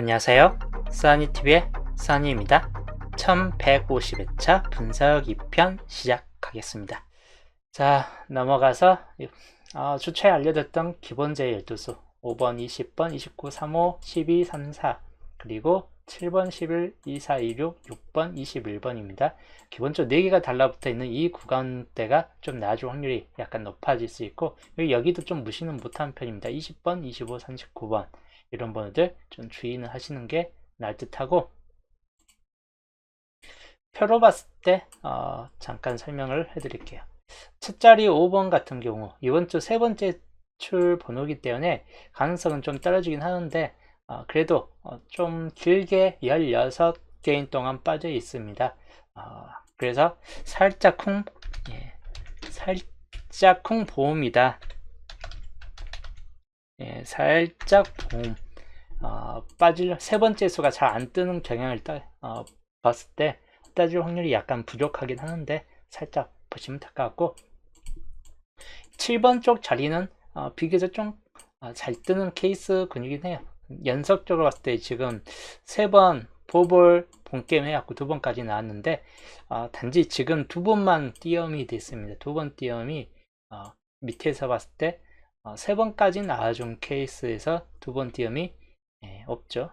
안녕하세요. 써니TV의 써니입니다. 1150회차 분석 2편 시작하겠습니다. 자, 넘어가서 어, 주차에 알려졌던 기본제 12수 5번, 20번, 29, 35, 12, 34 그리고 7번, 11, 24, 26, 6번, 21번입니다. 기본적으로 4개가 달라붙어 있는 이 구간대가 좀 나아질 확률이 약간 높아질 수 있고 여기도 좀 무시는 못한 편입니다. 20번, 25, 39번 이런 번호들 좀 주의는 하시는 게 나을 듯하고 표로 봤을 때 어, 잠깐 설명을 해드릴게요. 첫 자리 5번 같은 경우 이번 주 세 번째 출 번호이기 때문에 가능성은 좀 떨어지긴 하는데 어, 그래도 어, 좀 길게 16개인 동안 빠져 있습니다. 어, 그래서 살짝 쿵 예, 살짝 쿵 보험이다. 예, 살짝 보험 어, 빠질 세 번째 수가 잘 안 뜨는 경향을 따, 어, 봤을 때 따질 확률이 약간 부족하긴 하는데 살짝 보시면 될 것 같고 7번 쪽 자리는 어, 비교적 좀잘 어, 뜨는 케이스 근육이긴 해요. 연속적으로 봤을 때 지금 세번 포볼 본게임 해갖고 두 번까지 나왔는데 어, 단지 지금 두 번만 띄엄이 됐습니다. 두 번 띄엄이 어, 밑에서 봤을 때 세 번까지 나와준 케이스에서 두 번 띄엄이 예, 없죠.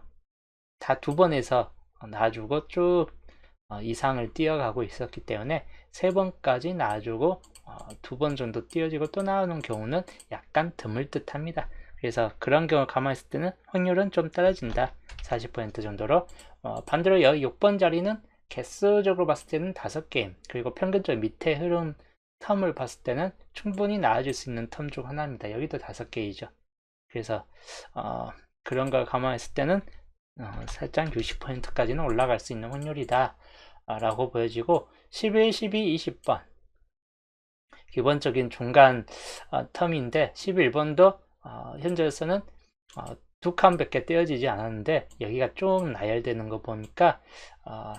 다 두 번에서 놔주고 쭉 어, 이상을 뛰어가고 있었기 때문에 세 번까지 놔주고 어, 두번 정도 띄어지고 또 나오는 경우는 약간 드물 듯 합니다. 그래서 그런 경우 가만있을 때는 확률은 좀 떨어진다. 40% 정도로 어, 반대로 여기 6번 자리는 개수적으로 봤을 때는 5게임 그리고 평균적 밑에 흐름 텀을 봤을 때는 충분히 나아질 수 있는 텀 중 하나입니다. 여기도 5개이죠. 그래서 어, 그런 걸 감안했을 때는 어, 살짝 60%까지는 올라갈 수 있는 확률이다 라고 보여지고 11, 12, 20번 기본적인 중간 어, 텀인데 11번도 어, 현재로서는 어, 두 칸밖에 떼어지지 않았는데 여기가 좀 나열되는 거 보니까 어,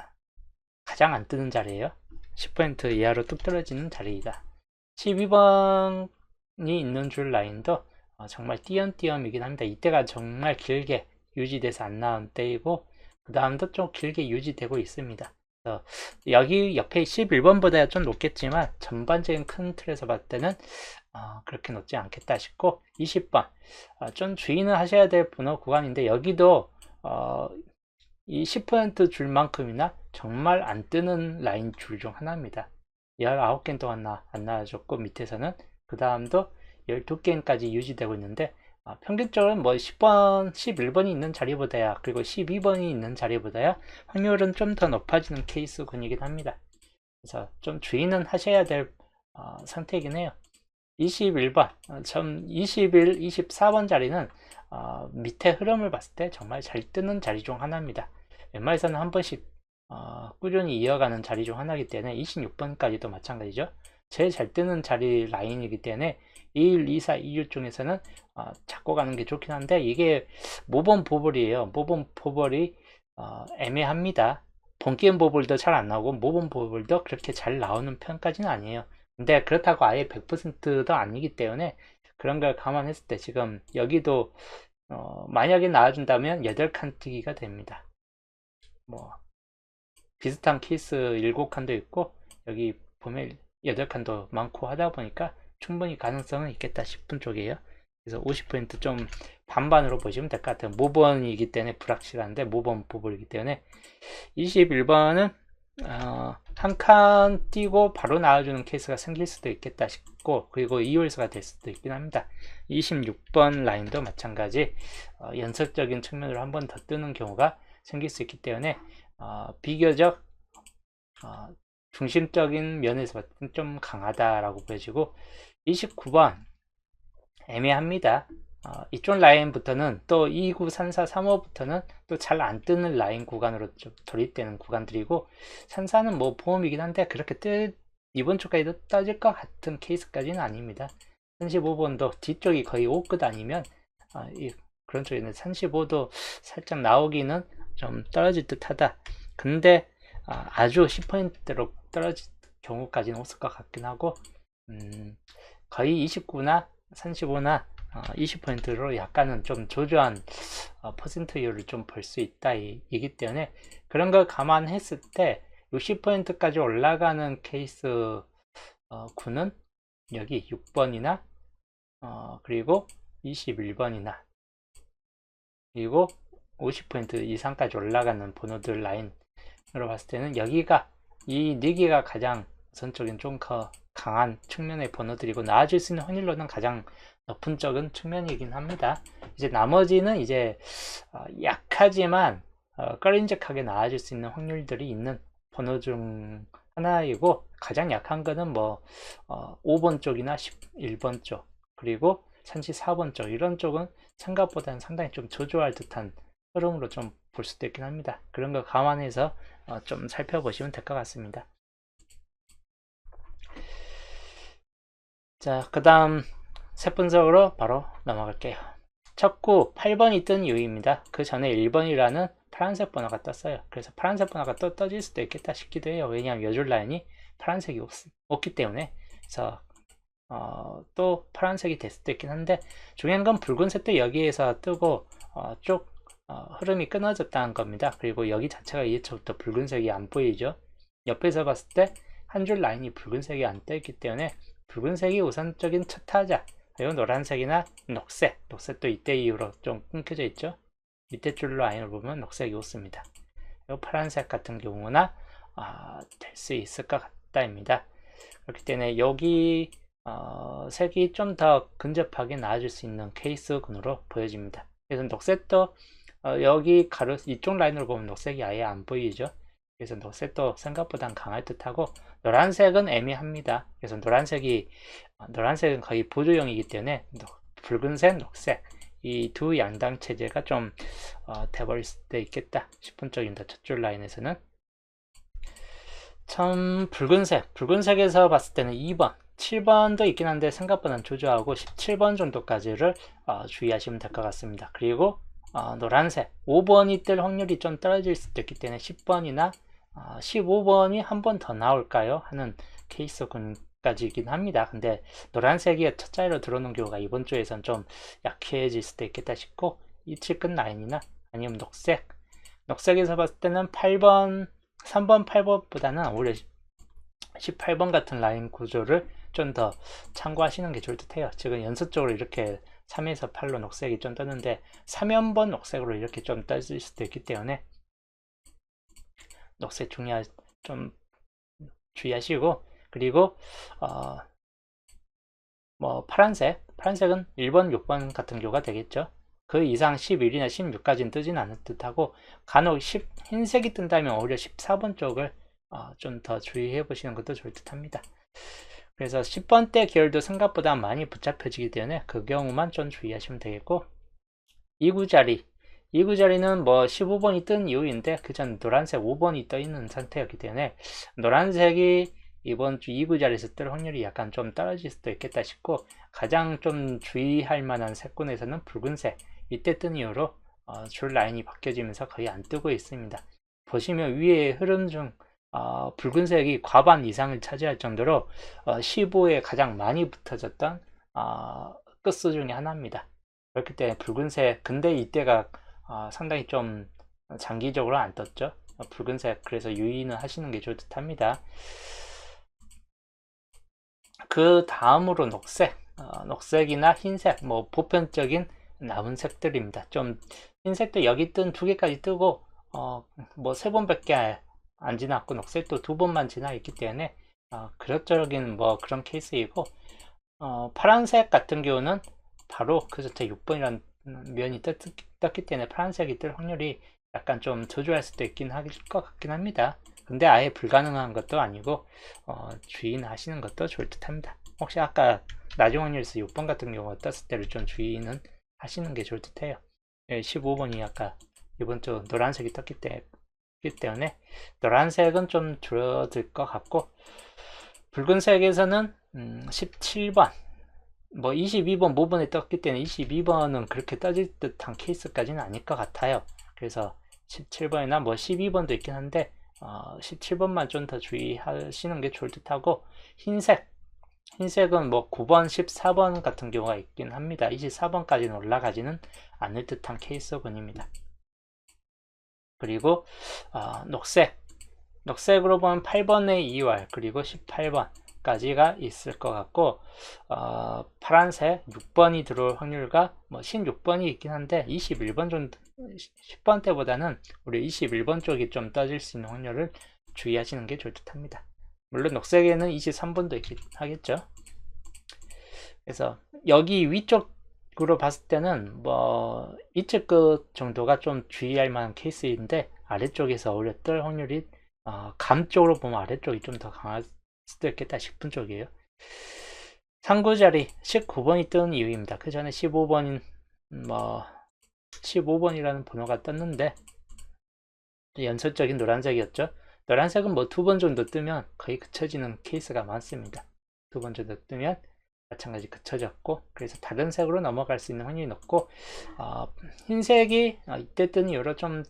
가장 안 뜨는 자리예요 10% 이하로 뚝 떨어지는 자리이다 12번이 있는 줄 라인도 어, 정말 띄엄띄엄이긴 합니다. 이때가 정말 길게 유지돼서 안 나온 때이고 그 다음도 좀 길게 유지되고 있습니다. 여기 옆에 11번보다 좀 높겠지만 전반적인 큰 틀에서 봤을 때는 어, 그렇게 높지 않겠다 싶고 20번 어, 좀 주의는 하셔야 될 번호 구간인데 여기도 어, 이 10% 줄 만큼이나 정말 안 뜨는 라인 줄 중 하나입니다. 19개 동안 나, 안 나와줬고 밑에서는 그 다음도 12게임까지 유지되고 있는데 아, 평균적으로 뭐 10번, 11번이 있는 자리보다야 그리고 12번이 있는 자리보다야 확률은 좀 더 높아지는 케이스군이긴 합니다. 그래서 좀 주의는 하셔야 될 어, 상태이긴 해요. 21번, 어, 전 21, 24번 자리는 어, 밑에 흐름을 봤을 때 정말 잘 뜨는 자리 중 하나입니다. 웬만해서는 한 번씩 어, 꾸준히 이어가는 자리 중 하나이기 때문에 26번까지도 마찬가지죠. 제일 잘 뜨는 자리 라인이기 때문에 1, 2, 4, 2, 6 중에서는 어, 잡고 가는 게 좋긴 한데 이게 모범 보벌이에요. 모범 보벌이 어, 애매합니다. 본게임 보벌도 잘 안 나오고 모범 보벌도 그렇게 잘 나오는 편까지는 아니에요. 근데 그렇다고 아예 100%도 아니기 때문에 그런 걸 감안했을 때 지금 여기도 어, 만약에 나와준다면 8칸 뛰기가 됩니다. 뭐 비슷한 케이스 7칸도 있고 여기 보면 8칸도 많고 하다 보니까 충분히 가능성은 있겠다 싶은 쪽이에요. 그래서 50%좀 반반으로 보시면 될 것 같아요. 모번이기 때문에 불확실한데 모번 보벌이기 때문에 21번은 어, 한칸 띄고 바로 나와주는 케이스가 생길 수도 있겠다 싶고 그리고 2월수가 될 수도 있긴 합니다. 26번 라인도 마찬가지 어, 연속적인 측면으로 한 번 더 뜨는 경우가 생길 수 있기 때문에 어, 비교적 어, 중심적인 면에서 좀 강하다라고 보여지고 29번 애매합니다. 어, 이쪽 라인부터는 또 29, 34, 35부터는 또 잘 안 뜨는 라인 구간으로 좀 돌입되는 구간들이고 34는 뭐 보험이긴 한데 그렇게 뜨, 이번 주까지도 떠질 것 같은 케이스까지는 아닙니다. 35번도 뒤쪽이 거의 5끝 아니면 어, 이, 그런 쪽에는 35도 살짝 나오기는 좀 떨어질 듯 하다. 근데 아, 아주 10%로 떨어질 경우까지는 없을 것 같긴 하고 음, 거의 29나 35나 어, 20%로 약간은 좀 조조한 어, 퍼센트율을 좀 볼 수 있다 이, 기 때문에 그런 걸 감안했을 때 60%까지 올라가는 케이스 어, 구는 여기 6번이나 어, 그리고 21번이나 그리고 50% 이상까지 올라가는 번호들 라인으로 봤을 때는 여기가 이 4개가 가장 우선적인 좀 강한 측면의 번호들이고 나아질 수 있는 확률로는 가장 높은 쪽은 측면이긴 합니다. 이제 나머지는 이제 어, 약하지만 어, 꺼림직하게 나아질 수 있는 확률들이 있는 번호 중 하나이고 가장 약한 거는 뭐 어, 5번 쪽이나 11번 쪽 그리고 34번 쪽 이런 쪽은 생각보다는 상당히 좀 저조할 듯한 흐름으로 좀 볼 수도 있긴 합니다. 그런 거 감안해서 어, 좀 살펴보시면 될 것 같습니다. 자, 그 다음 세 분석으로 바로 넘어갈게요. 첫구 8번이 뜬 이유입니다. 그 전에 1번이라는 파란색 번호가 떴어요. 그래서 파란색 번호가 또 떠질 수도 있겠다 싶기도 해요. 왜냐하면 여줄 라인이 파란색이 없, 없기 때문에. 그래서 어, 또 파란색이 될 수도 있긴 한데 중요한 건 붉은색도 여기에서 뜨고 어, 쭉 어, 흐름이 끊어졌다는 겁니다. 그리고 여기 자체가 이제부터 붉은색이 안 보이죠. 옆에서 봤을 때 한 줄 라인이 붉은색이 안 떠있기 때문에 붉은색이 우선적인 첫 타자 그리고 노란색이나 녹색 녹색도 이때 이후로 좀 끊겨져 있죠. 밑에 줄 라인을 보면 녹색이 없습니다. 그리고 파란색 같은 경우나 아, 될 수 있을 것 같다입니다. 그렇기 때문에 여기 어, 색이 좀 더 근접하게 나아질 수 있는 케이스군으로 보여집니다. 그래서 녹색도 어, 여기 가로 이쪽 라인으로 보면 녹색이 아예 안 보이죠. 그래서 녹색도 생각보다 강할 듯하고 노란색은 애매합니다. 그래서 노란색이 어, 노란색은 거의 보조형이기 때문에 붉은색, 녹색 이 두 양당 체제가 좀 어, 돼버릴 수도 있겠다 싶은 쪽입니다. 첫 줄 라인에서는 참 붉은색, 붉은색에서 봤을 때는 2번, 7번도 있긴 한데 생각보다는 조조하고 17번 정도까지를 어, 주의하시면 될 것 같습니다. 그리고 어, 노란색 5번이 뜰 확률이 좀 떨어질 수도 있기 때문에 10번이나 어, 15번이 한 번 더 나올까요? 하는 케이스군까지이긴 합니다. 근데 노란색이 첫 자리로 들어오는 경우가 이번 주에선 좀 약해질 수도 있겠다 싶고 이칠끝 라인이나 아니면 녹색 녹색에서 봤을 때는 8번 3번 8번보다는 오히려 18번 같은 라인 구조를 좀 더 참고하시는 게 좋을 듯 해요 지금 연속적으로 이렇게 3에서 8로 녹색이 좀 뜨는데 3연번 녹색으로 이렇게 좀 떠질 수도 있기 때문에 녹색 중요하 좀 주의하시고 그리고 어, 뭐 파란색 파란색은 1번 6번 같은 경우가 되겠죠. 그 이상 11이나 16까지는 뜨진 않을 듯하고 간혹 10, 흰색이 뜬다면 오히려 14번 쪽을 어, 좀 더 주의해 보시는 것도 좋을 듯 합니다. 그래서 10번대 계열도 생각보다 많이 붙잡혀지기 때문에 그 경우만 좀 주의하시면 되겠고 2구 자리 2구 자리는 뭐 15번이 뜬 이유인데 그 전 노란색 5번이 떠 있는 상태였기 때문에 노란색이 이번 주 2구 자리에서 뜰 확률이 약간 좀 떨어질 수도 있겠다 싶고 가장 좀 주의할 만한 색군에서는 붉은색 이때 뜬 이후로 어, 줄 라인이 바뀌어지면서 거의 안 뜨고 있습니다 보시면 위에 흐름 중 어, 붉은색이 과반 이상을 차지할 정도로 어, 15에 가장 많이 붙어졌던 어, 끝수 중에 하나입니다. 그렇기 때문에 붉은색 근데 이때가 어, 상당히 좀 장기적으로 안 떴죠. 어, 붉은색 그래서 유의는 하시는 게 좋을 듯 합니다. 그 다음으로 녹색 어, 녹색이나 흰색 뭐 보편적인 남은 색들입니다. 좀 흰색도 여기 뜬 두 개까지 뜨고 어, 뭐세 번밖에 안 지났고 녹색도 두 번만 지나 있기 때문에 어, 그럭저럭인 뭐 그런 케이스이고 어, 파란색 같은 경우는 바로 그 자체 6번이라는 면이 떴, 기 때문에 파란색이 뜰 확률이 약간 좀 저조할 수도 있긴 할 것 같긴 합니다. 근데 아예 불가능한 것도 아니고 어, 주의는 하시는 것도 좋을 듯 합니다. 혹시 아까 낮은 확률에서 6번 같은 경우가 떴을 때를 좀 주의는 하시는 게 좋을 듯 해요. 15번이 아까 이번 주 노란색이 떴기 때 문에 때문에 노란색은 좀 줄어들 것 같고 붉은색에서는 음, 17번 뭐 22번 모번에 떴기 때문에 22번은 그렇게 떠질 듯한 케이스까지는 아닐 것 같아요 그래서 17번이나 뭐 12번도 있긴 한데 어, 17번만 좀 더 주의하시는 게 좋을 듯 하고 흰색 흰색은 뭐 9번, 14번 같은 경우가 있긴 합니다. 24번까지는 올라가지는 않을 듯한 케이스군입니다. 그리고 어, 녹색, 녹색으로 보면 8번의 2월 그리고 18번 까지가 있을 것 같고 어, 파란색 6번이 들어올 확률과 뭐 16번이 있긴 한데 21번 정도 10번 때보다는 우리 21번 쪽이 좀 떠질 수 있는 확률을 주의하시는 게 좋을 듯 합니다. 물론 녹색에는 23번도 있긴 하겠죠. 그래서 여기 위쪽으로 봤을 때는 뭐 이쪽 끝 정도가 좀 주의할 만한 케이스인데 아래쪽에서 오히려 뜰 확률이 어, 감 쪽으로 보면 아래쪽이 좀 더 강할 수도 있겠다 싶은 쪽이에요. 상구 자리 19번이 뜬 이유입니다. 그 전에 15번인 뭐 15번이라는 번호가 떴는데 연설적인 노란색이었죠. 노란색은 뭐 두 번 정도 뜨면 거의 그쳐지는 케이스가 많습니다. 두 번 정도 뜨면 마찬가지 그쳐졌고 그래서 다른 색으로 넘어갈 수 있는 확률이 높고 어, 흰색이 어, 이때 뜨는 이유로 좀 어,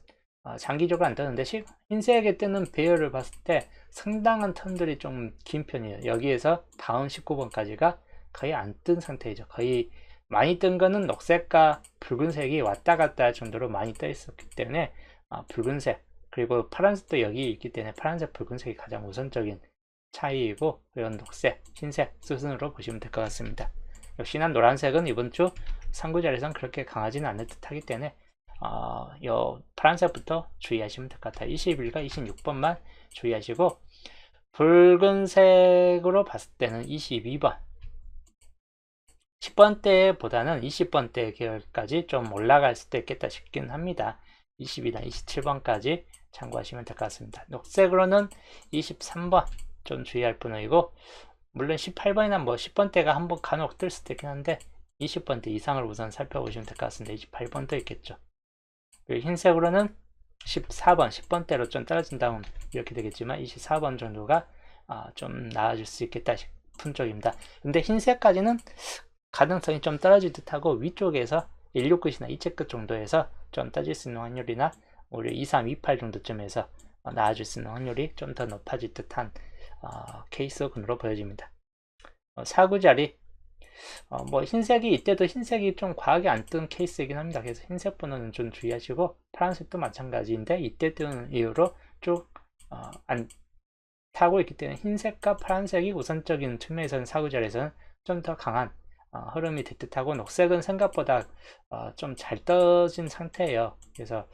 장기적으로 안 뜨는데 흰색에 뜨는 배열을 봤을 때 상당한 텀들이 좀 긴 편이에요. 여기에서 다음 19번까지가 거의 안 뜬 상태이죠. 거의 많이 뜬 거는 녹색과 붉은색이 왔다 갔다 할 정도로 많이 떠 있었기 때문에 어, 붉은색 그리고 파란색도 여기 있기 때문에 파란색, 붉은색이 가장 우선적인 차이이고 이건 녹색, 흰색 수순으로 보시면 될 것 같습니다. 역시나 노란색은 이번 주 상구 자리에선 그렇게 강하지는 않을 듯 하기 때문에 어, 요 파란색부터 주의하시면 될 것 같아요. 21과 26번만 주의하시고 붉은색으로 봤을 때는 22번 10번대보다는 20번대 계열까지 좀 올라갈 수도 있겠다 싶긴 합니다. 20이나 27번까지 참고하시면 될 것 같습니다. 녹색으로는 23번 좀 주의할 분이고 물론 18번이나 뭐 10번대가 한번 간혹 뜰 수도 있긴 한데 20번대 이상을 우선 살펴보시면 될 것 같습니다. 28번도 있겠죠. 그리고 흰색으로는 14번, 10번대로 좀 떨어진 다음 이렇게 되겠지만 24번 정도가 어, 좀 나아질 수 있겠다 싶은 쪽입니다. 근데 흰색까지는 가능성이 좀 떨어질 듯하고 위쪽에서 169이나 이체끝 정도에서 좀 떠질 수 있는 확률이나 오히려 23, 28 정도쯤에서 어, 나아질 수 있는 확률이 좀 더 높아질 듯한 어, 케이스군으로 보여집니다. 어, 사구자리 어, 뭐 흰색이 이때도 흰색이 좀 과하게 안 뜬 케이스이긴 합니다. 그래서 흰색 번호는 좀 주의하시고 파란색도 마찬가지인데 이때 뜨는 이유로 쭉안 어, 타고 있기 때문에 흰색과 파란색이 우선적인 측면에서는 사구 자리에서는 좀 더 강한 어, 흐름이 될 듯하고 녹색은 생각보다 어, 좀잘 떠진 상태예요. 그래서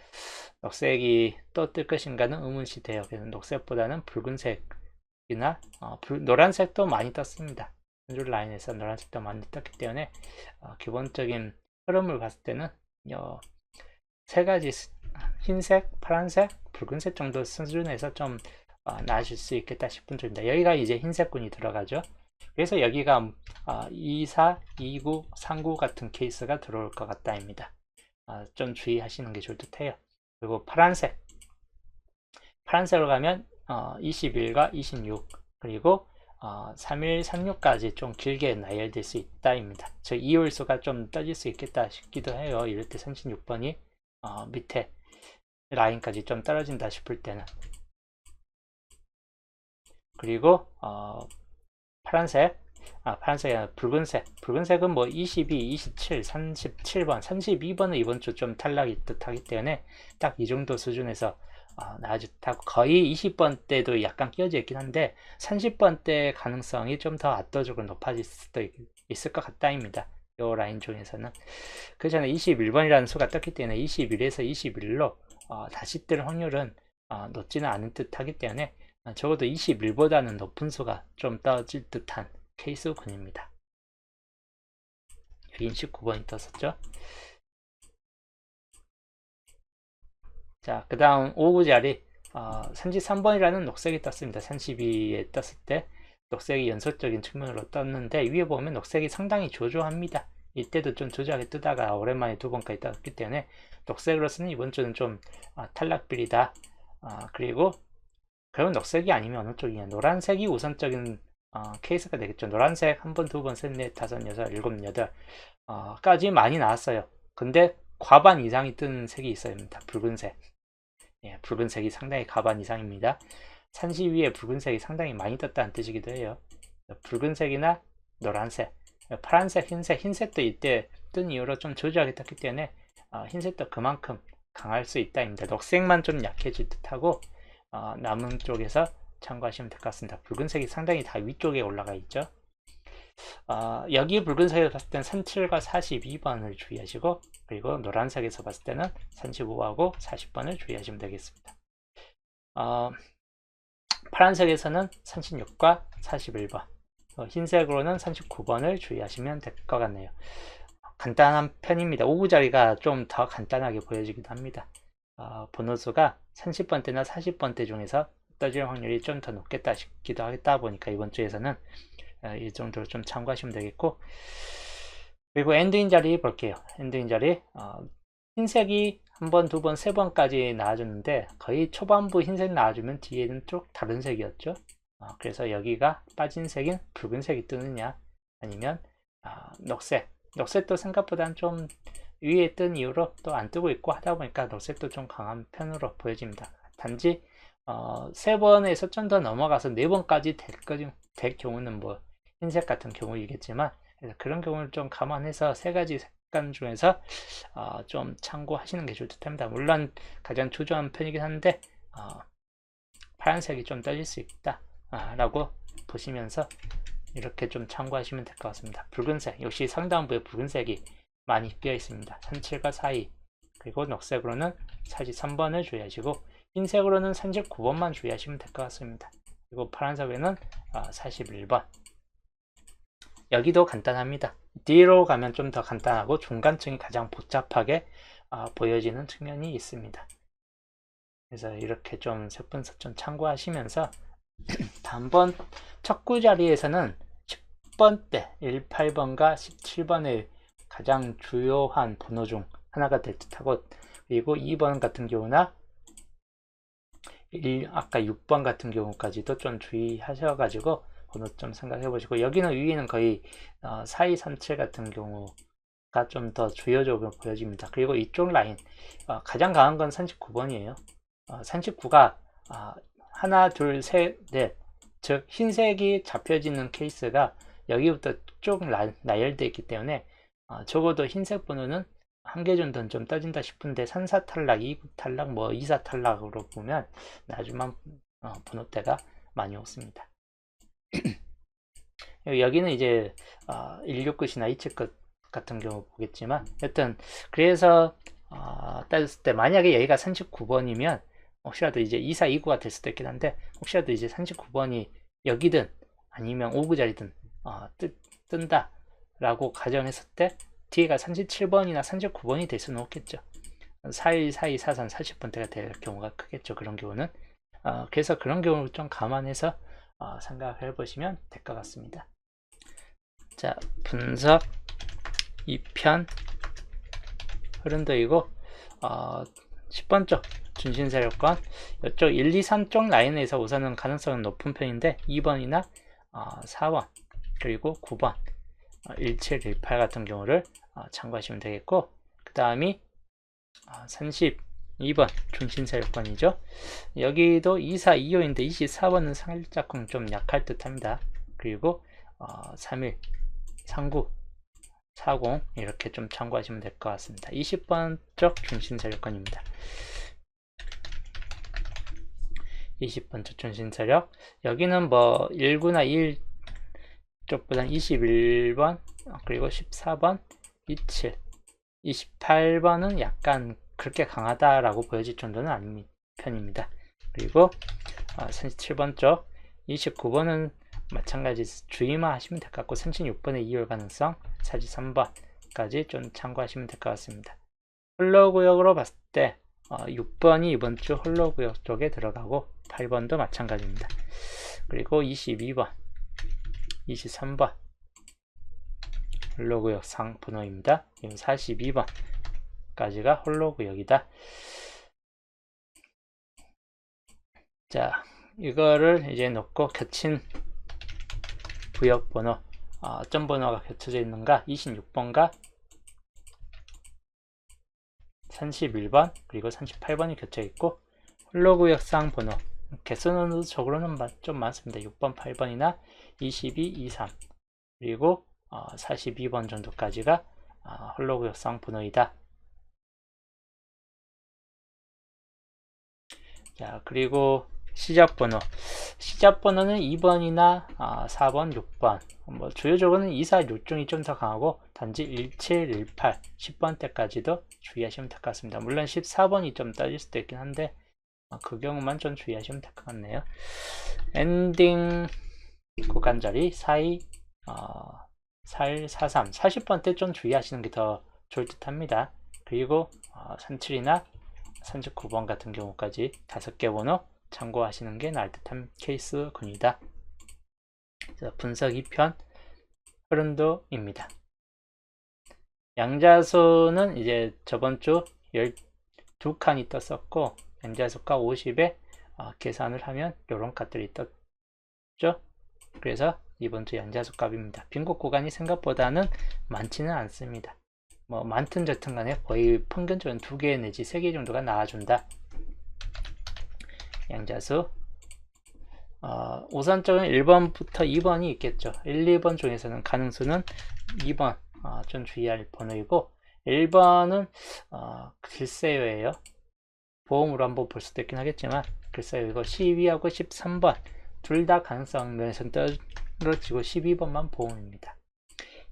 녹색이 또 뜰 것인가는 의문시 돼요. 그래서 녹색보다는 붉은색이나 어, 불, 노란색도 많이 떴습니다. 한줄 라인에서 노란색도 많이 떴기 때문에 어, 기본적인 흐름을 봤을 때는 어, 세 가지 흰색, 파란색, 붉은색 정도 수준에서 좀 어, 나아질 수 있겠다 싶은 쪽입니다. 여기가 이제 흰색군이 들어가죠. 그래서 여기가 24, 29, 39 같은 케이스가 들어올 것 같다입니다. 아, 좀 주의하시는 게 좋을 듯 해요. 그리고 파란색. 파란색으로 가면 21과 어, 26 그리고 31, 어, 36까지 좀 길게 나열될 수 있다입니다. 즉 이홀수가 좀 떠질 수 있겠다 싶기도 해요. 이럴 때 36번이 어, 밑에 라인까지 좀 떨어진다 싶을 때는 그리고 파란색 아 파란색이 아니라 붉은색 붉은색은 뭐 22, 27, 37번 32번은 이번 주 좀 탈락이 듯하기 때문에 딱 이 정도 수준에서 어, 나아졌다고 거의 20번 때도 약간 끼어져 있긴 한데 30번 때 가능성이 좀 더 압도적으로 높아질 수도 있, 있을 것 같다입니다. 요 라인 중에서는 그 전에 21번이라는 수가 떴기 때문에 21에서 21로 어, 다시 뜰 확률은 어, 높지는 않은 듯 하기 때문에 아, 적어도 21보다는 높은 수가 좀 떠질 듯한 케이스군입니다. 여기 19번이 떴었죠. 자, 그 다음 5구 자리 어, 33번이라는 녹색이 떴습니다. 32에 떴을 때 녹색이 연속적인 측면으로 떴는데 위에 보면 녹색이 상당히 조조합니다. 이때도 좀 조조하게 뜨다가 오랜만에 두 번까지 떴기 때문에 녹색으로서는 이번 주는 좀 어, 탈락비리다. 어, 그리고 그러면 녹색이 아니면 어느 쪽이냐 노란색이 우선적인 어, 케이스가 되겠죠 노란색 한 번, 두 번, 셋, 넷, 다섯, 여섯, 일곱, 여덟 어, 까지 많이 나왔어요 근데 과반 이상이 뜬 색이 있어야 합니다 붉은색 예, 붉은색이 상당히 과반 이상입니다 산시 위에 붉은색이 상당히 많이 떴다는 뜻이기도 해요 붉은색이나 노란색, 파란색, 흰색, 흰색도 이때 뜬 이후로 좀 조절하게 떴기 때문에 어, 흰색도 그만큼 강할 수 있다입니다. 녹색만 좀 약해질 듯하고 어, 남은 쪽에서 참고하시면 될 것 같습니다. 붉은색이 상당히 다 위쪽에 올라가 있죠. 어, 여기 붉은색에서 봤을 때는 37과 42번을 주의하시고 그리고 노란색에서 봤을 때는 35하고 40번을 주의하시면 되겠습니다. 어, 파란색에서는 36과 41번 어, 흰색으로는 39번을 주의하시면 될 것 같네요. 간단한 편입니다. 5구 자리가 좀 더 간단하게 보여지기도 합니다. 어, 번호수가 30번대나 40번대 중에서 떠질 확률이 좀 더 높겠다 싶기도 하겠다 보니까 이번 주에서는 어, 이 정도로 좀 참고하시면 되겠고 그리고 엔드인 자리 볼게요. 엔드인 자리 어, 흰색이 한 번, 두 번, 세 번까지 나와줬는데 거의 초반부 흰색 나와주면 뒤에는 쭉 다른 색이었죠. 어, 그래서 여기가 빠진 색인 붉은색이 뜨느냐 아니면 어, 녹색 녹색도 생각보다는 좀 위에 뜬 이후로 또 안 뜨고 있고 하다 보니까 녹색도 좀 강한 편으로 보여집니다. 단지 어, 세 번에서 좀 더 넘어가서 네 번까지 될, 거, 될 경우는 뭐 흰색 같은 경우이겠지만 그런 경우를 좀 감안해서 세 가지 색감 중에서 어, 좀 참고하시는 게 좋을 듯합니다. 물론 가장 초조한 편이긴 한데 어, 파란색이 좀 떠질 수 있다 아, 라고 보시면서 이렇게 좀 참고하시면 될 것 같습니다. 붉은색 역시 상단부에 붉은색이 많이 끼어 있습니다. 37과 42 그리고 녹색으로는 43번을 주의하시고 흰색으로는 39번만 주의하시면 될 것 같습니다. 그리고 파란색에는 41번 여기도 간단합니다. 뒤로 가면 좀 더 간단하고 중간층이 가장 복잡하게 보여지는 측면이 있습니다. 그래서 이렇게 좀 색분석 좀 참고하시면서 단번 첫구 자리에서는 10번대 18번과 17번의 가장 주요한 번호 중 하나가 될 듯하고 그리고 2번 같은 경우나 1, 아까 6번 같은 경우까지도 좀 주의하셔가지고 번호 좀 생각해 보시고 여기는 위에는 거의 어, 4237 같은 경우가 좀 더 주요적으로 보여집니다. 그리고 이쪽 라인 어, 가장 강한 건 39번이에요. 어, 39가 어, 하나, 둘, 셋, 넷. 즉 흰색이 잡혀지는 케이스가 여기부터 쭉 나, 열되어 있기 때문에 어, 적어도 흰색 번호는 한 개 정도는 좀 떠진다 싶은데 3사 탈락, 2구 탈락, 뭐 2사 탈락으로 보면 나중만 어, 번호대가 많이 없습니다. 여기는 이제 어, 16끝이나 27끝 같은 경우 보겠지만 여튼 그래서 어, 따졌을 때 만약에 여기가 39번이면 혹시라도 이제 2사 2구가 될 수도 있긴 한데 혹시라도 이제 39번이 여기든 아니면 5구 자리든 어, 뜨, 뜬다 라고 가정했을 때 뒤에가 37번이나 39번이 될 수는 없겠죠. 41, 42, 43, 40번대가 될 경우가 크겠죠. 그런 경우는. 어, 그래서 그런 경우를 좀 감안해서 어, 생각해 보시면 될 것 같습니다. 자, 분석 2편 흐름도이고 어, 10번쪽 준신세력권 이쪽 1, 2, 3쪽 라인에서 우선은 가능성은 높은 편인데 2번이나 어, 4번 그리고 9번 17, 18 같은 경우를 어, 참고하시면 되겠고 그 다음이 30, 어, 2번 중심세력권이죠. 여기도 2, 4, 2호인데 24번은 살짝쿵 좀 약할 듯합니다. 그리고 어, 31, 39, 40 이렇게 좀 참고하시면 될 것 같습니다. 20번 쪽 중심세력권입니다. 20번 쪽 중심세력 여기는 뭐 1구나 1 쪽보단 21번 그리고 14번 27 28번은 약간 그렇게 강하다라고 보여질 정도는 아닌 편입니다 그리고 37번 쪽 29번은 마찬가지 주의만 하시면 될 것 같고 36번의 2열 가능성 43번까지 좀 참고하시면 될 것 같습니다 플러구역으로 봤을 때 6번이 어, 이번 주 홀로 구역 쪽에 들어가고 8번도 마찬가지입니다. 그리고 22번, 23번 홀로 구역 상 번호입니다. 42번 까지가 홀로 구역이다. 자, 이거를 이제 놓고 겹친 구역 번호 어, 어떤 번호가 겹쳐져 있는가 26번과 31번 그리고 38번이 겹쳐 있고 홀로 구역상 번호 개수는 적으로는 좀 많습니다. 6번, 8번이나 22, 23 그리고 어, 42번 정도까지가 어, 홀로그룹성 번호이다. 자, 그리고 시작 번호. 시작 번호는 2번이나 아, 4번, 6번. 뭐 주요적으로는 2, 4, 6중이 좀 더 강하고 단지 17, 18, 10번 때까지도 주의하시면 될 것 같습니다. 물론 14번이 좀 떨어질 수도 있긴 한데 어, 그 경우만 좀 주의하시면 될 것 같네요. 엔딩 구간자리 42, 어, 41, 43, 40번 때 좀 주의하시는 게 더 좋을 듯 합니다. 그리고 어, 37이나 39번 같은 경우까지 5개 번호 참고하시는 게 나을 듯한 케이스군이다. 분석 2편 흐름도입니다. 양자수는 이제 저번 주 12칸이 떴었고 양자수가 50에 어, 계산을 하면 이런 값들이 떴죠. 그래서 이번 주 양자수 값입니다. 빈곳 구간이 생각보다는 많지는 않습니다. 뭐 많든 적든 간에 거의 평균적으로 2개 내지 3개 정도가 나와준다. 양자수 어, 우선적은 1번부터 2번이 있겠죠. 1, 2번 중에서는 가능수는 2번 어, 좀 주의할 번호이고 1번은 어, 글쎄요예요. 보험으로 한번 볼 수도 있긴 하겠지만 글쎄요 이거 12하고 13번 둘 다 가능성 면에서 떨어지고 12번만 보험입니다.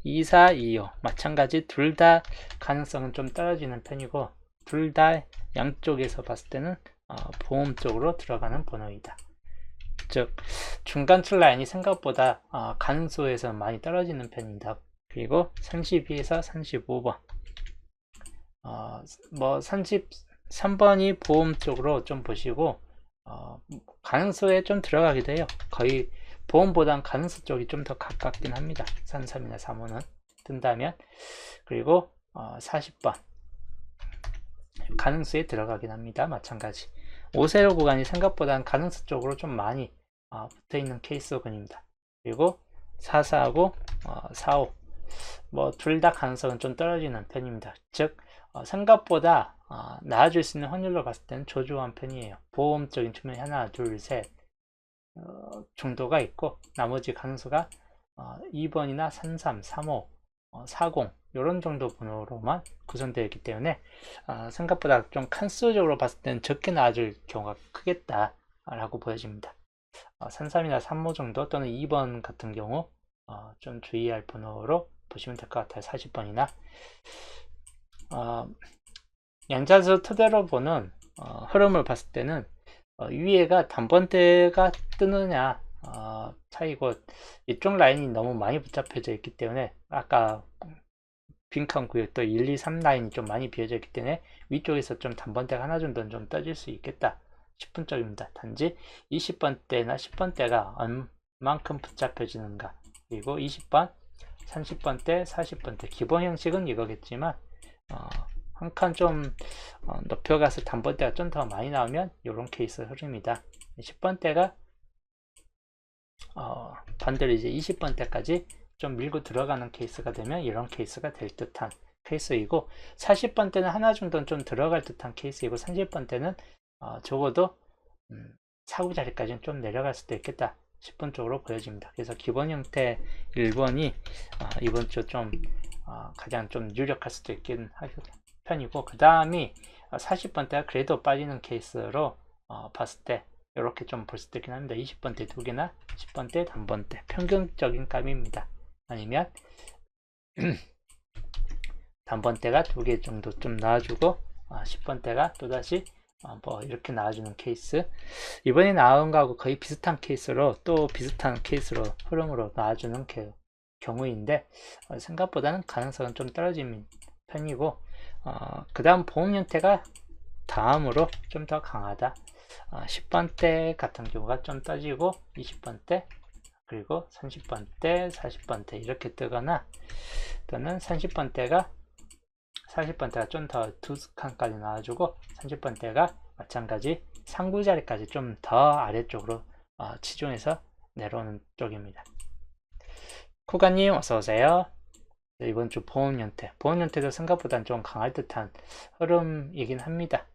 2, 4, 2, 5 마찬가지 둘 다 가능성은 좀 떨어지는 편이고 둘 다 양쪽에서 봤을 때는 어, 보험 쪽으로 들어가는 번호이다. 즉 중간 틀라인이 생각보다 어, 가능수에서 많이 떨어지는 편입니다. 그리고 32에서 35번 어, 뭐 33번이 보험 쪽으로 좀 보시고 어, 가능수에 좀 들어가기도 해요. 거의 보험보단 가능수 쪽이 좀 더 가깝긴 합니다. 33이나 3호는 뜬다면 그리고 어, 40번 가능수에 들어가긴 합니다. 마찬가지 5세로 구간이 생각보다는 가능수 쪽으로 좀 많이 어, 붙어있는 케이스군입니다. 그리고 44하고 어, 45 뭐 둘 다 가능성은 좀 떨어지는 편입니다. 즉 어, 생각보다 어, 나아질 수 있는 확률로 봤을 때는 조조한 편이에요. 보험적인 측면이 하나, 둘, 셋 어, 정도가 있고 나머지 가능수가 2번이나 33, 35, 40 이런 정도 번호로만 구성되어 있기 때문에 생각보다 좀 칸수적으로 봤을 때는 적게 나아질 경우가 크겠다 라고 보여집니다. 33이나 35 정도 또는 2번 같은 경우 좀 주의할 번호로 보시면 될 것 같아요. 40번이나 어, 양자수 토대로 보는 어, 흐름을 봤을 때는 어, 위에가 단번대가 뜨느냐 어, 차이고 이쪽 라인이 너무 많이 붙잡혀져 있기 때문에 아까 빈칸 구역 또 1, 2, 3 라인이 좀 많이 비어져 있기 때문에 위쪽에서 좀 단번대가 하나 정도는 좀 떠질 수 있겠다 싶은 쪽입니다. 단지 20번대나 10번대가 얼만큼 붙잡혀지는가 그리고 20번, 30번대, 40번대 기본 형식은 이거겠지만 어, 한 칸좀 어, 높여가서 단번대가 좀 더 많이 나오면 이런 케이스 흐름이다. 10번대가 어, 반대로 이제 20번대까지 좀 밀고 들어가는 케이스가 되면 이런 케이스가 될 듯한 케이스이고 40번대는 하나 정도는 좀 들어갈 듯한 케이스이고 30번대는 어, 적어도 음, 사구 자리까지는 좀 내려갈 수도 있겠다 싶은 쪽으로 보여집니다. 그래서 기본 형태 1번이 어, 이번 주좀 어, 가장 좀 유력할 수도 있긴 한 편이고 그 다음이 40번대가 그래도 빠지는 케이스로 어, 봤을 때 이렇게 좀 볼 수도 있긴 합니다. 20번대 두 개나 10번대 단번대 평균적인 값입니다. 아니면 단번대가 두 개 정도 좀 나와주고 어, 10번대가 또다시 어, 뭐 이렇게 나와주는 케이스 이번에 나온 거하고 거의 비슷한 케이스로 또 비슷한 케이스로 흐름으로 나와주는 게, 경우인데 어, 생각보다는 가능성은 좀 떨어진 편이고 어, 그 다음 보험 형태가 다음으로 좀 더 강하다 어, 10번대 같은 경우가 좀 떠지고 20번대 그리고 30번대 40번대 이렇게 뜨거나 또는 30번대가 40번대가 좀 더 두 칸까지 나와주고 30번대가 마찬가지 상부 자리까지 좀 더 아래쪽으로 어, 치중해서 내려오는 쪽입니다. 쿠가님 어서오세요. 이번 주 보험 연태. 보험 연태도 생각보다는 좀 강할 듯한 흐름이긴 합니다.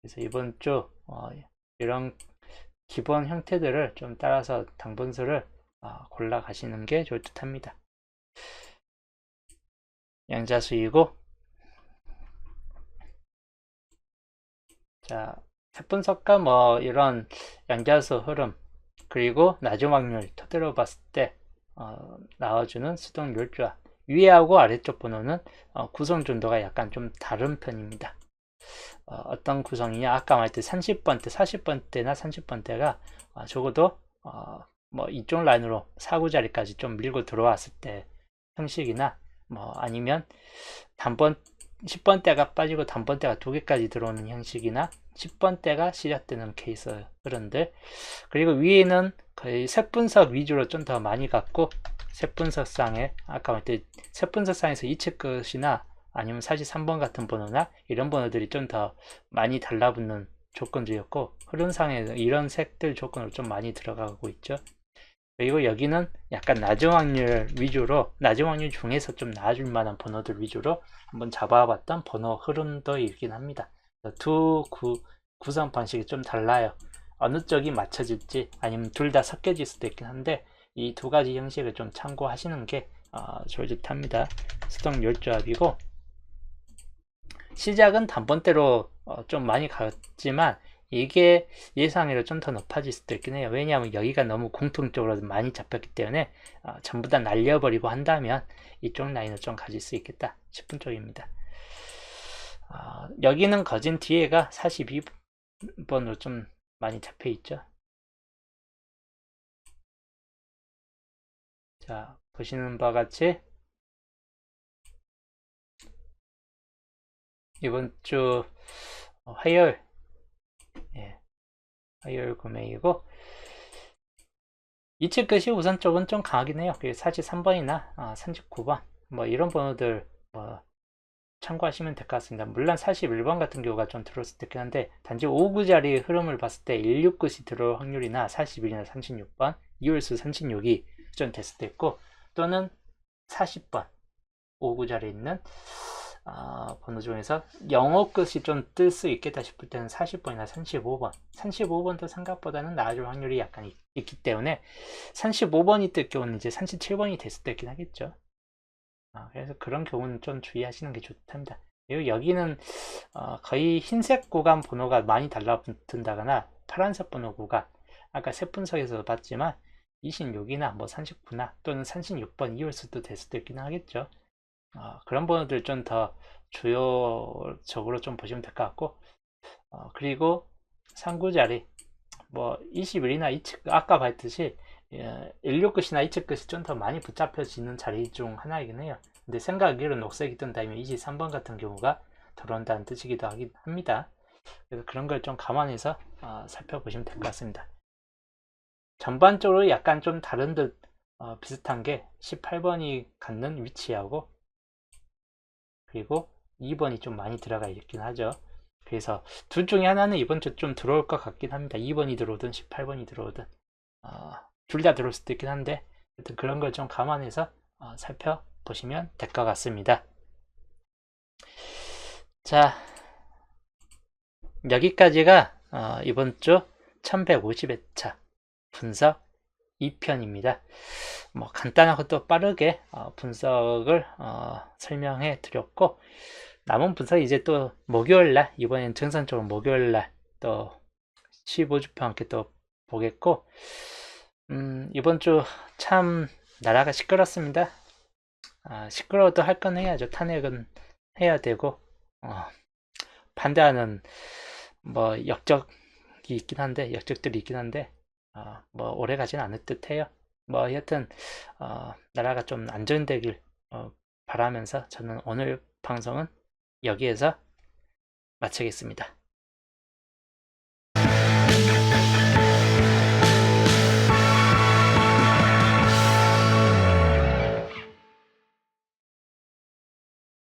그래서 이번 주 어, 이런 기본 형태들을 좀 따라서 당분수를 어, 골라 가시는 게 좋을 듯 합니다. 양자수이고 자 세분석과 뭐 이런 양자수 흐름 그리고 낮은 확률 토대로 봤을 때 어, 나와주는 수동 율조합 위하고 아래쪽 번호는 어, 구성 준도가 약간 좀 다른 편입니다. 어, 떤 구성이냐 아까 말했듯 30번대 40번대나 30번대가 어, 적어도 어, 뭐 이쪽 라인으로 4구자리까지 좀 밀고 들어왔을 때 형식이나 뭐 아니면 단번 10번대가 빠지고 단번대가 두 개까지 들어오는 형식이나 10번대가 시작되는 케이스 그런데 그리고 위에는 거의 색분석 위주로 좀 더 많이 갔고 색분석상에 아까 말했듯 색분석상에서 이측 것이나 아니면 43번 같은 번호나 이런 번호들이 좀 더 많이 달라붙는 조건들이었고 흐름상에는 이런 색들 조건으로 좀 많이 들어가고 있죠. 그리고 여기는 약간 낮은 확률 위주로 낮은 확률 중에서 좀 나아질 만한 번호들 위주로 한번 잡아봤던 번호 흐름도 있긴 합니다. 두 구, 구성 방식이 좀 달라요. 어느 쪽이 맞춰질지 아니면 둘 다 섞여질 수도 있긴 한데 이 두 가지 형식을 좀 참고하시는 게 어, 좋을 듯 합니다. 수동 열조합이고 시작은 단번대로 어, 좀 많이 갔지만 이게 예상외로 좀 더 높아질 수도 있긴 해요. 왜냐하면 여기가 너무 공통적으로 많이 잡혔기 때문에 어, 전부 다 날려버리고 한다면 이쪽 라인을 좀 가질 수 있겠다 싶은 쪽입니다. 어, 여기는 거진 뒤에가 42번으로 좀 많이 잡혀 있죠. 자, 보시는 바와 같이 이번 주 화요일 예, 화요일 구매이고 이측 끝이 우선 쪽은 좀 강하긴 해요. 43번이나 어, 39번 뭐 이런 번호들 뭐 참고하시면 될 것 같습니다. 물론 41번 같은 경우가 좀 들어올 수도 있긴 한데 단지 5구자리 흐름을 봤을 때 169시 들어올 확률이나 41이나 36번, 이월수 36이 좀 됐을 때 있고 또는 40번 5구자리에 있는 어, 번호 중에서 영어 끝이 좀 뜰 수 있겠다 싶을 때는 40번이나 35번. 35번도 생각보다는 나아질 확률이 약간 있, 기 때문에 35번이 뜰 경우는 이제 37번이 됐을 때 있긴 하겠죠. 어, 그래서 그런 경우는 좀 주의하시는 게 좋답니다. 그리고 여기는 어, 거의 흰색 구간 번호가 많이 달라붙는다거나 파란색 번호 구간 아까 세 분석에서 봤지만 26이나 뭐 39나 또는 36번 이올 수도 될 수도 있긴 하겠죠 어, 그런 번호들 좀 더 주요적으로 좀 보시면 될 것 같고. 어, 그리고 상구자리. 뭐 21이나 2측 아까 봤듯이 16끝이나 예, 2측 끝이 좀 더 많이 붙잡혀지는 자리 중 하나이긴 해요. 근데 생각하기로 녹색이 뜬다면 23번 같은 경우가 들어온다는 뜻이기도 하긴 합니다. 그래서 그런 걸 좀 감안해서 어, 살펴보시면 될 것 같습니다. 전반적으로 약간 좀 다른 듯 어, 비슷한 게 18번이 갖는 위치하고 그리고 2번이 좀 많이 들어가 있긴 하죠. 그래서 둘 중에 하나는 이번 주 좀 들어올 것 같긴 합니다. 2번이 들어오든 18번이 들어오든 어, 둘 다 들어올 수도 있긴 한데 하여튼 그런 걸 좀 감안해서 어, 살펴보시면 될 것 같습니다. 자 여기까지가 어, 이번 주 1150회차 분석 2편입니다. 뭐 간단하고 또 빠르게 어, 분석을 어, 설명해 드렸고 남은 분석 이제 또 목요일 날 이번엔 정상 적으로 목요일 날 또 15주표 함께 또 보겠고 음, 이번 주 참 나라가 시끄럽습니다. 아, 시끄러워도 할 건 해야죠. 탄핵은 해야 되고 어, 반대하는 뭐 역적이 있긴 한데 역적들이 있긴 한데 어, 뭐 오래 가진 않을 듯해요. 뭐 여튼 어, 나라가 좀 안정되길 어, 바라면서 저는 오늘 방송은 여기에서 마치겠습니다.